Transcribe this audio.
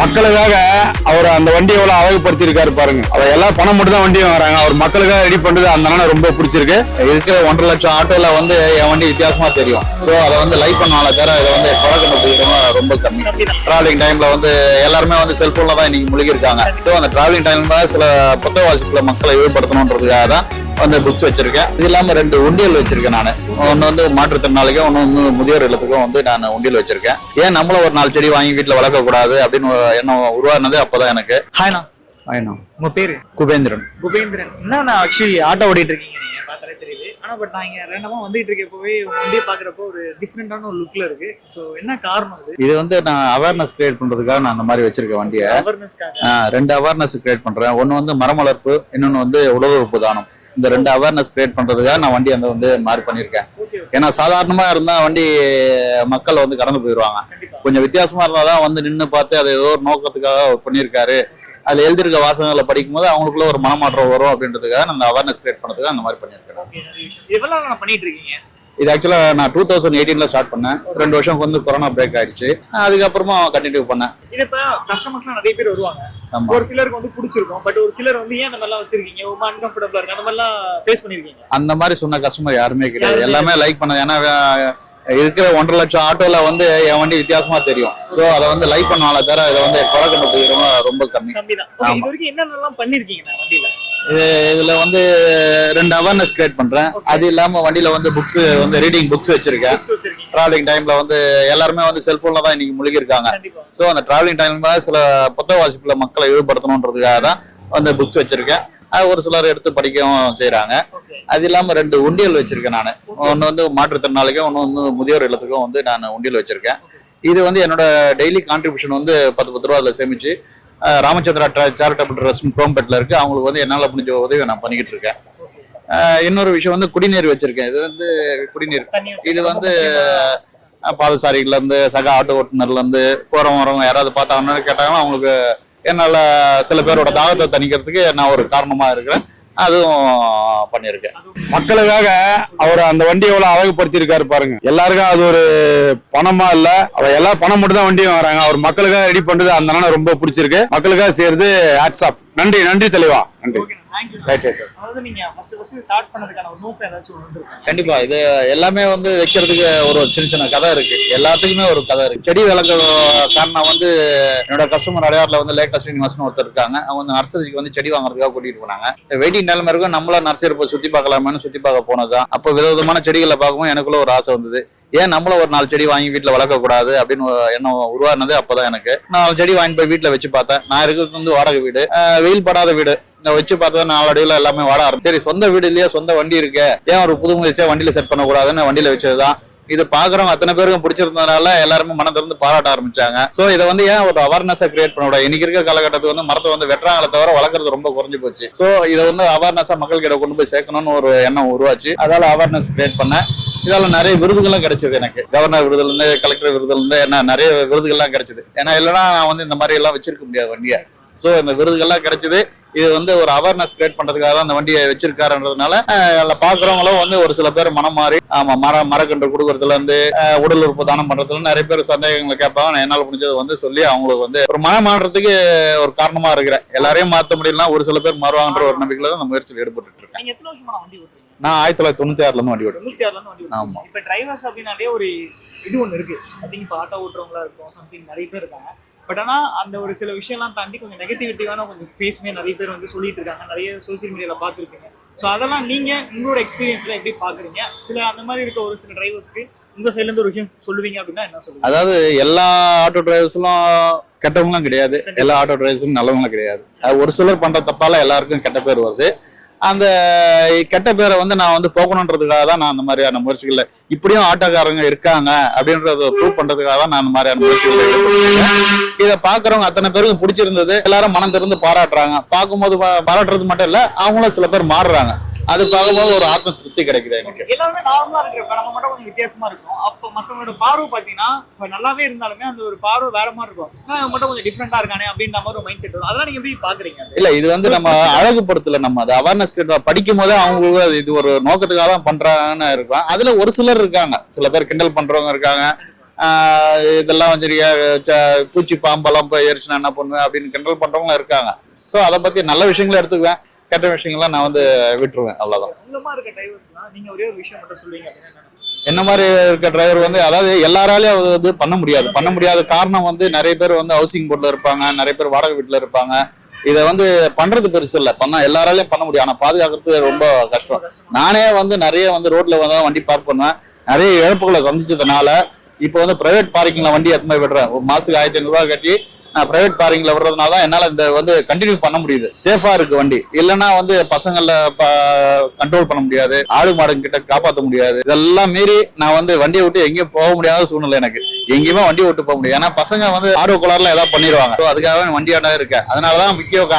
மக்களுக்காக அவர் அந்த வண்டியை எவ்வளவு அழகுபடுத்தி இருக்காரு பாருங்க. அவர் எல்லாம் பணம் மட்டும் தான் வண்டியும் வராங்க அவர் மக்களுக்காக ரெடி பண்றது அந்த நாள் ரொம்ப பிடிச்சிருக்கு. இருக்கிற ஒன்றரை லட்சம் ஆட்டோல வந்து என் வண்டி வித்தியாசமா தெரியும். ஸோ அதை வந்து லைக் பண்ணால தவிர இதை வந்து குறை கண்டுபிடிக்கிறவங்க ரொம்ப கம்மி. டிராவலிங் டைம்ல வந்து எல்லாருமே வந்து செல்போன்ல தான் இன்னைக்கு முழுகிருக்காங்க ஸோ அந்த டிராவலிங் டைம்ல சில புத்தக வாசிப்புல மக்களை ஈடுபடுத்தணுன்றதுக்காக தான் வந்து புக்ஸ் வச்சிருக்கேன். இது இல்லாம ரெண்டு உண்டியல் வச்சிருக்கேன் நான். ஒன்னு வந்து மாற்றுத்திறனாளிக்கும் ஒன்னு வந்து முதியோர் இல்லத்துக்கும் வந்து நான் உண்டியல் வச்சிருக்கேன். ஏன் நம்மளும் ஒரு நாலு செடி வாங்கி வீட்டுல வளர்க்க கூடாது அப்படின்னு ஒரு எண்ணம் உருவானது அப்பதான் எனக்கு. ஹாய்ண்ணா உங்க பேரு? குபேந்திரன். குபேந்திரன். என்னண்ணா ஆக்சுவலி ஆட்டோ ஓடிட்டு இருக்கீங்க நீங்க? பார்த்தாலே தெரியுது. ஆனா பட் நான் இங்க ரேண்டமா வந்துட்டு இருக்கப்பவே வண்டியை பாக்குறப்போ ஒரு டிஃப்ரெண்டான ஒரு லுக்ல இருக்கு. சோ என்ன காரணம் இது இது வந்து நான் அவேர்னஸ் கிரியேட் பண்றதுக்காக நான் அந்த மாதிரி வச்சிருக்கேன் வண்டியை. ரெண்டு அவேர்னஸ் கிரியேட் பண்றேன். ஒன்னு வந்து மரம் வளர்ப்பு இன்னொன்னு வந்து உடல் உறுப்பு தானம். இந்த ரெண்டு அவேர்னஸ் கிரியேட் பண்றதுக்காக நான் வண்டி அந்த வந்து மாறி பண்ணியிருக்கேன். ஏன்னா சாதாரணமா இருந்தா வண்டி மக்கள் வந்து கடந்து போயிடுவாங்க கொஞ்சம் வித்தியாசமா இருந்தாதான் வந்து நின்று பார்த்து அதை ஏதோ ஒரு நோக்கத்துக்காக பண்ணியிருக்காரு. அதுல எழுதியிருக்க வாசகங்களை படிக்கும்போது அவங்களுக்குள்ள ஒரு மனமாற்றம் வரும் அப்படின்றதுக்காக நான் அந்த அவேர்னஸ் கிரியேட் பண்ணதுக்காக அந்த மாதிரி பண்ணியிருக்கேன். பண்ணிட்டு இருக்கீங்க? இது ஆக்சுவலா நான் டூ தௌசண்ட் எயிட்டீன்ல ஸ்டார்ட் பண்ணேன். ரெண்டு வருஷம் வந்து கொரோனா பிரேக் ஆயிடுச்சு. அதுக்கப்புறமா கண்டினியூ பண்ணேன். இது இப்ப கஸ்டமர்ஸ்லாம் நிறைய பேர் வருவாங்க. ஒரு சிலருக்கு வந்து பிடிச்சிருக்கும். பட் ஒரு சிலர் வந்து ஏன் அந்த மாதிரிலாம் வச்சிருக்கீங்க? ரொம்ப அன்கம்ஃபர்டபுளா இருக்கு. அந்த மாதிரிலாம் ஃபேஸ் பண்ணிருக்கீங்க. அந்த மாதிரி சொன்ன கஸ்டமர் யாருமே கிடையாது. எல்லாமே லைக் பண்ணது. ஏன்னா இருக்கிற ஒன்றரை லட்சம் ஆட்டோல வந்து என் வண்டி வித்தியாசமா தெரியும். ஸோ அதை வந்து லைக் பண்ணால தவிர இதை வந்து குறை கண்டுபிடிக்கிறவங்க ரொம்ப கம்மி. இதுல வந்து ரெண்டு அவேர்னஸ் கிரியேட் பண்றேன். அது இல்லாம வண்டியில வந்து புக்ஸ் வந்து ரீடிங் புக்ஸ் வச்சிருக்கேன். டிராவலிங் டைம்ல வந்து எல்லாருமே வந்து செல்போன்ல தான் இன்னைக்கு முழுகி இருக்காங்க ஸோ அந்த டிராவலிங் டைம்ல சில புத்தக வாசிப்புல மக்களை ஈடுபடுத்தணுன்றதுக்காக தான் வந்து புக்ஸ் வச்சிருக்கேன். ஒரு சிலர் எடுத்து படிக்கவும் செய்றாங்க. ஓகே. அது இல்லாம ரெண்டு உண்டியல் வச்சிருக்கேன் நான். ஒன்னு வந்து மாற்றுத்திறனாளிக்கும் ஒன்னு வந்து முதியோர் இல்லத்துக்கும் வந்து நான் உண்டியல் வச்சிருக்கேன். இது வந்து என்னோட டெய்லி கான்ட்ரிபியூஷன் வந்து பத்து பத்து ரூபா அதில் சேமிச்சு ராமச்சந்திரா சேரிட்டபிள் ட்ரஸ்ட் குரோம்பேட்டில் இருக்கு. அவங்களுக்கு வந்து என்னால் முடிஞ்ச உதவி நான் பண்ணிக்கிட்டு இருக்கேன். இன்னொரு விஷயம் வந்து குடிநீர் வச்சிருக்கேன். இது வந்து குடிநீர். இது வந்து அஹ், பாதசாரிகள்ல இருந்து சக ஆட்டோ ஓட்டுநர்ல இருந்து போறவங்க வரவங்க யாராவது பார்த்தாங்கன்னா கேட்டாங்கன்னா அவங்களுக்கு என்னால் சில பேரோட தாகத்தை தணிக்கிறதுக்கு நான் ஒரு காரணமாக இருக்கிறேன். அதுவும் பண்ணியிருக்கேன். மக்களுக்காக அவர் அந்த வண்டியை எவ்வளோ அழகுபடுத்தியிருக்காரு பாருங்க. எல்லாருக்கும் அது ஒரு பணமா இல்ல அவர் எல்லாம் பணம் மட்டும் தான் வண்டியும் வராங்க அவர் மக்களுக்காக ரெடி பண்றது அந்த அண்ணனை ரொம்ப பிடிச்சிருக்கு. மக்களுக்காக செய்யறது ஹேட்ஸ் ஆஃப் நன்றி நன்றி தெளிவா. நன்றி. கண்டிப்பா. இது எல்லாமே வந்து வைக்கிறதுக்கு ஒரு சின்ன சின்ன கதை இருக்கு. எல்லாத்துக்குமே ஒரு கதை இருக்கு. செடி வளர்க்க காரணம் வந்து என்னோட கஸ்டமர் அடையாறுல வந்து லேக்கா ஸ்ரீனிவாசன் ஒருத்தர் இருக்காங்க. அவங்க வந்து நர்சரிக்கு வந்து செடி வாங்குறதுக்காக கூட்டிட்டு போனாங்க. வெயிட்டிங் நிலைமை இருக்கும். நம்மள நர்சரி போய் சுத்தி பார்க்கலாமான்னு சுத்தி பார்க்க போனதுதான். அப்போ விதவிதமான செடிகளை பார்க்கும்போது எனக்குள்ள ஒரு ஆசை வந்தது. ஏன் நம்மளும் ஒரு நாலு செடி வாங்கி வீட்டில் வளர்க்க கூடாது அப்படின்னு எண்ணம் உருவானது அப்பதான் எனக்கு. நாலு செடி வாங்கி போய் வீட்டில் வச்சு பார்த்தேன். நான் இருக்கிறது வந்து வாடகை வீடு. வெயில் படாத வீடு. இங்க வச்சு பார்த்தா நாலடியில் எல்லாமே வாட ஆரம்பிச்சு. சரி சொந்த வீடு இல்லையா? சொந்த வண்டி இருக்கு. ஏன் ஒரு புது முயற்சியா வண்டியில செட் பண்ணக்கூடாதுன்னு வண்டியில வச்சதுதான். இது பாக்குறவங்க அத்தனை பேருக்கும் பிடிச்சிருந்ததுனால எல்லாருமே மன திறந்து பாராட்ட ஆரம்பிச்சாங்க. சோ இதை வந்து ஏன் ஒரு அவேர்னஸா கிரியேட் பண்ண இன்னைக்கு இருக்க காலகட்டத்துக்கு வந்து மரத்தை வந்து வெட்டுறாங்களே தவிர வளர்க்கறது ரொம்ப குறைஞ்சு போச்சு. சோ இதை வந்து அவேர்னஸா மக்கள் கிட்ட கொண்டு போய் சேர்க்கணும்னு ஒரு எண்ணம் உருவாச்சு. அதால அவேர்னஸ் கிரியேட் பண்ணேன் இதால நிறைய விருதுகளும் கிடைச்சது எனக்கு. கவர்னர் விருதுல இருந்து கலெக்டர் விருதுல இருந்து என்ன நிறைய விருதுகள்லாம் கிடைச்சது. ஏன்னா இல்லைன்னா நான் வந்து இந்த மாதிரி எல்லாம் வச்சிருக்க முடியாது வண்டியை. ஸோ இந்த விருதுகள்லாம் கிடைச்சது இது வந்து ஒரு அவேர்னஸ் கிரியேட் பண்றதுக்காக தான் அந்த வண்டியை வச்சிருக்காருன்றதுனால பாக்குறவங்களும் வந்து ஒரு சில பேர் மனம் மாறி ஆமா மர மரக்கன்று கொடுக்கறதுல இருந்து உடல் உறுப்பு தானம் பண்றதுல நிறைய பேர் சந்தேகங்களை கேட்பாங்க. நான் என்னால முடிஞ்சதை வந்து சொல்லி அவங்களுக்கு வந்து ஒரு மனம் மாற்றத்துக்கு ஒரு காரணமா இருக்கிறேன். எல்லாரையும் மாத்த முடியலன்னா ஒரு சில பேர் மாறுவாங்கன்ற ஒரு நம்பிக்கையில தான் அந்த முயற்சியில் ஈடுபட்டு இருக்கேன். நான் ஆயிரத்தி தொள்ளாயிரத்தி தொண்ணூத்தி ஆறுல இருந்து வண்டி ஓட்டுறேன். ஆமா. இப்ப டிரைவர்ஸ் அப்படின்னாலே ஒரு இது ஒண்ணு இருக்கு. ஐ திங்க் இப்போ ஆட்டோ ஓட்டுறவங்களா இருக்கும் சம்திங் நிறைய பேர் இருக்காங்க. பட் ஆனால் அந்த ஒரு சில விஷயம்லாம் தாண்டி கொஞ்சம் நெகட்டிவிட்டிவான கொஞ்சம் ஃபேஸ்மே நிறைய பேர் வந்து சொல்லிட்டு இருக்காங்க. நிறைய சோசியல் மீடியாவில் பார்த்துருக்கீங்க ஸோ அதெல்லாம் நீங்கள் உங்களோட எக்ஸ்பீரியன்ஸில் எப்படி பார்க்குறீங்க? சில அந்த மாதிரி இருக்க ஒரு சில டிரைவர்ஸ்க்கு உங்க சைட்லேருந்து ஒரு விஷயம் சொல்லுவீங்க அப்படின்னா என்ன சொல்லுவீங்க? அதாவது எல்லா ஆட்டோ டிரைவர்ஸ்லாம் கெட்டவங்களும் கிடையாது. எல்லா ஆட்டோ டிரைவர்ஸும் நல்லவங்களும் கிடையாது. ஒரு சிலர் பண்ணுற தப்பால எல்லாருக்கும் கெட்ட பேர் வருது. அந்த கெட்ட பேரை வந்து நான் வந்து போக்கணுன்றதுக்காக தான் நான் அந்த மாதிரியான முயற்சிகள்ல இப்படியும் ஆட்டோக்காரங்க இருக்காங்க அப்படின்றத ப்ரூவ் பண்றதுக்காக தான் நான் அந்த மாதிரியான முயற்சிகள் இதை பாக்குறவங்க அத்தனை பேருக்கும் பிடிச்சிருந்தது. எல்லாரும் மனம் திறந்து பாராட்டுறாங்க. பார்க்கும்போது பாராட்டுறது மட்டும் இல்ல அவங்களும் சில பேர் மாறுறாங்க. அது பார்க்கும்போது ஒரு ஆத்ம திருப்தி கிடைக்குது எனக்கு எல்லாருமே நார்மலா இருக்கிறப்ப நம்ம மட்டும் கொஞ்சம் வித்தியாசமா இருக்கும். அப்போ மத்தவங்களோட பார்வை பாத்தீங்கன்னா இப்ப நல்லாவே இருந்தாலுமே அந்த ஒரு பார்வை வேற மாதிரி இருக்கும். இவன் மட்டும் கொஞ்சம் டிஃப்ரெண்டா இருக்கானே அப்படின்ற மாதிரி ஒரு மைண்ட் செட் வரும். அதெல்லாம் நீங்க எப்படி பாக்குறீங்க? இல்ல இது வந்து நம்ம அழகுபடுத்தல நம்ம. அது அவேர்னஸ் படிக்கும் போதே அவங்களுக்கு அது இது ஒரு நோக்கத்துக்காக தான் பண்றாங்கன்னு இருக்கும் அதுல ஒரு சிலர் இருக்காங்க. சில பேர் கிண்டல் பண்றவங்க இருக்காங்க. இதெல்லாம் வச்சிருக்க ச- பூச்சி பாம்பெல்லாம் போய் ஏறிச்சுன்னா என்ன பண்ணுவேன் அப்படின்னு கிண்டல் பண்றவங்களும் இருக்காங்க. ஸோ அதை பத்தி நல்ல விஷயங்களை எடுத்துக்குவேன். கெட்ட விஷயங்கள்லாம் நான் வந்து விட்டுருவேன் அப்படின்னா என்ன? மாதிரி இருக்க டிரைவர் வந்து அதாவது எல்லாராலையும் அது வந்து பண்ண முடியாது. பண்ண முடியாத காரணம் வந்து நிறைய பேர் வந்து ஹவுசிங் போர்டில் இருப்பாங்க நிறைய பேர் வாடகை வீட்டில் இருப்பாங்க. இதை வந்து பண்றது பெருசு இல்லை. பண்ண எல்லாராலையும் பண்ண முடியும். ஆனால் பாதுகாக்கிறது ரொம்ப கஷ்டம். நானே வந்து நிறைய வந்து ரோட்ல வந்து வண்டி பார்க் பண்ணுவேன். நிறைய இழப்புகளை சந்திச்சதுனால இப்போ வந்து பிரைவேட் பார்க்கிங்ல வண்டி எத்தனை விடுறேன். ஒரு மாசத்துக்கு ஆயிரத்தி ஐநூறுரூவா கட்டி நான் பிரைவேட் பார்க்கிங்ல விடுறதுனால தான் என்னால் இந்த வந்து கண்டினியூ பண்ண முடியுது. சேஃபா இருக்கு வண்டி. இல்லைன்னா வந்து பசங்கள கண்ட்ரோல் பண்ண முடியாது. ஆடு மாடு கிட்ட காப்பாற்ற முடியாது. இதெல்லாம் மீறி நான் வந்து வண்டியை விட்டு எங்கேயும் போக முடியாத சூழ்நிலை எனக்கு. எங்கேயுமே வண்டியை விட்டு போக முடியாது. ஏன்னா பசங்க வந்து ஆர்வ கோளாறுல ஏதாவது பண்ணிடுவாங்க So அதுக்காக வண்டியாண்டா இருக்கேன். அதனாலதான் முக்கிய காரணம்